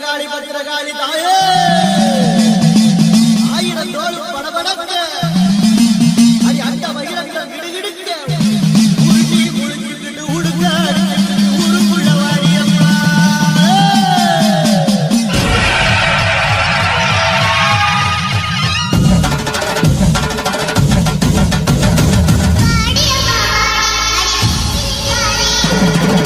பத்திரகாளி பத்திரகாளி தாயே! ஆயிரம் தோல் படபடக்க! அது அந்த வைரங்கள் கிடுகிடுக்க! உருட்டி Thank you.